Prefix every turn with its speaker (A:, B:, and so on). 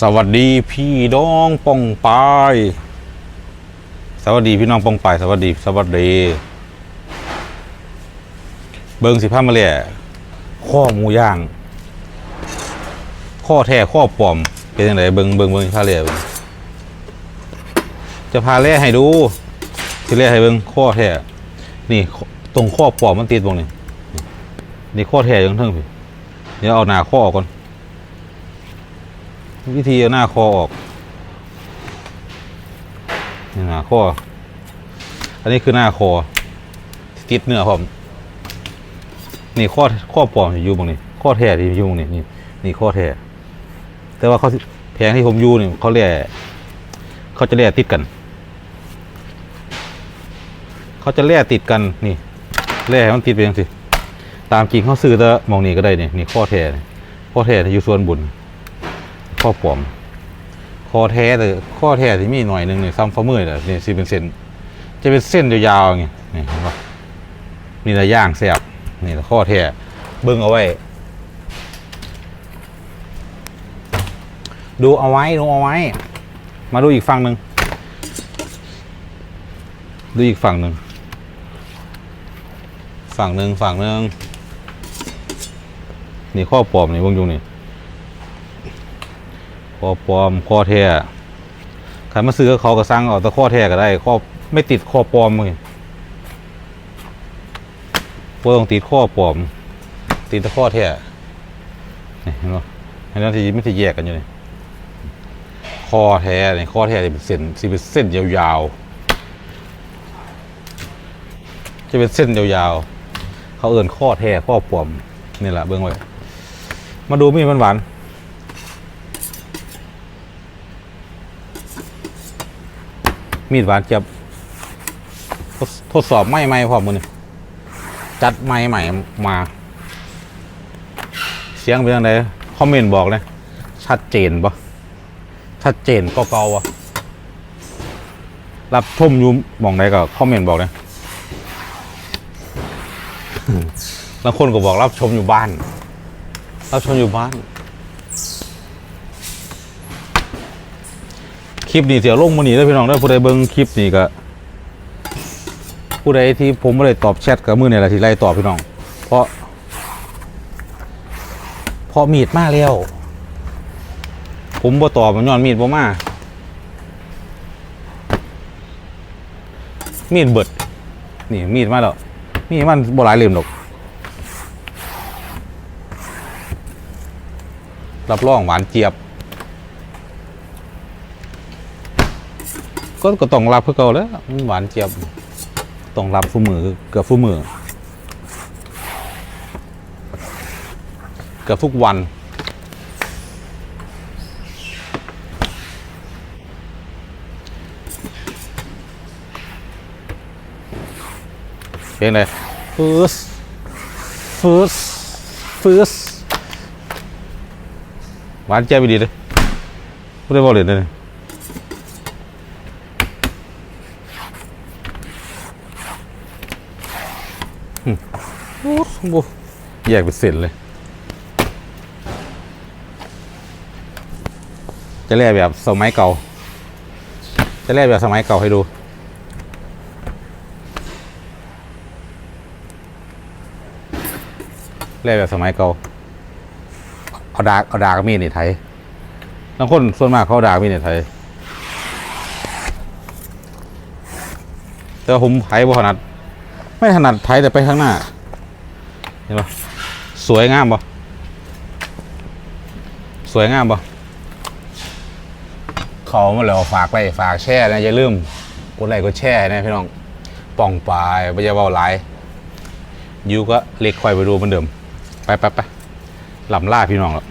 A: สวัสดีพี่น้องปองปายสวัสดีพี่น้องปองปายสวัสดีสวัสดี เบิงสิผ้ามาเล่ข้อหมูย่าง ข้อแท้ข้อปลอม เป็นยังไงเบิงเบิงเบิงผ้าเล่เบิ่งจะพาเล่ให้ดูสิเล่ให้เบิงข้อแท้นี่ตรงข้อปลอมมันติดตรงนี้นี่ข้อแท้ยังเทิงพี่เดี๋ยวเอาหน้าข้อออกก่อน วิธีเอาหน้าคอออกนี่หน้าคอ อันนี้คือหน้าคอติดเนื้อผมนี่ข้อข้อปลอมอยู่ตรงนี้ข้อแท้ที่อยู่ตรงนี้นี่นี่ข้อแท้แต่ว่าเขาแผงที่ผมอยู่นี่เขาเรียกเขาจะเรียกติดกัน เขาจะเรียกติดกันนี่เรียกมันติดไปยังสิตามจริงเขาซื้อแต่มองนี่ก็ได้นี่นี่ข้อแท้ข้อแท้ที่อยู่ส่วนบุญ ข้อปลอมข้อแท้เลยข้อแท้ที่มีหน่อยหนึ่งเนี่ยซ้ำฝ่ามือเลยนี่สิเป็นเส้นจะเป็นเส้นยาวๆอย่างเงี้ยนี่เห็นปะนี่ละย่างแซ่บนี่ละข้อแท้เบิ่งเอาไว้ ดูเอาไว้ดูเอาไว้ มาดูอีกฝั่งหนึ่งดูอีกฝั่งหนึ่งฝั่งหนึ่งฝั่งหนึ่งนี่ข้อปลอมนี่วงอยู่นี่ ข้อปลอมข้อแท้ใครมาซื้อกับเขาก็สั่งเอาแต่ข้อแท้ก็ได้ข้อไม่ติดข้อปลอมเลยพวกต้องติดข้อปลอม ติดแต่ข้อแท้นี่เห็นปะเห็นแล้วที่ไม่ที่แยกกันอยู่นี่ข้อแท้เนี่ยข้อแท้จะเป็นเส้นสิเป็นเส้นยาวๆจะเป็นเส้นยาวๆเขาเอื่นข้อแท้ข้อปลอมนี่แหละเบื้องไว้มาดูมีดมันหวาน มีดหวานเจ็บทดทดสอบไม่ไม่พร้อมมือนี่จัดไม่ใหม่มา เสียงเป็นยังไงคอมเมนต์บอกเลยชัดเจนปะชัดเจนก็เกาวะรับชมอยู่หมองไหนก็คอมเมนต์บอกเลยบางคนก็บอกรับชมอยู่บ้าน รับชมอยู่บ้าน คลิปนี้เสียลงมาหนีได้พี่น้องได้ผู้ใดเบิ่งคลิปนี้ก็ผู้ใดที่ผมไม่ได้ตอบแชทกับมือเนี่ยแหละที่ไล่ตอบพี่น้อง เพราะ เพราะมีดมาแล้ว ผมบ่ตอบมันย้อนมีดบ่มามีดเบิด นี่มีดมาแล้วมีดมันบ่หลายเล่มหรอกรับรองหวานเจี๊ยบ ก็ก็ต้องรับเพื่อเก่าแล้วมันหวานเจี๊ยบต้องรับฟูมือเกือบฟูมือเกือบทุกวันเพลงไรฟืสฟืสฟืสหวานเจี๊ยบดีเลยไม่ได้บอกเลยนะ โอ้โหแยกเป็นเส้นเลย จะแล่แบบสมัยเก่า จะแล่แบบสมัยเก่าให้ดูแล่แบบสมัยเก่าเอาดากเอาดากมีดนี่ไทยบางคนส่วนมากเขาเอดากมีดนี่ไทย แต่ผมไทยบ่ถนัด ไม่ถนัดไทยแต่ไปข้างหน้า เห็นปะสวยงามปะสวยงามปะเขามาแล้วฝากไปฝากแช่นะอย่าลืมกดไลค์กดแช่นะพี่น้องป่องปลายไม่ใช่เบาหลายยูก็เล็กควายไปดูเหมือนเดิม ไปไปไปหลำล่าพี่น้องแล้ว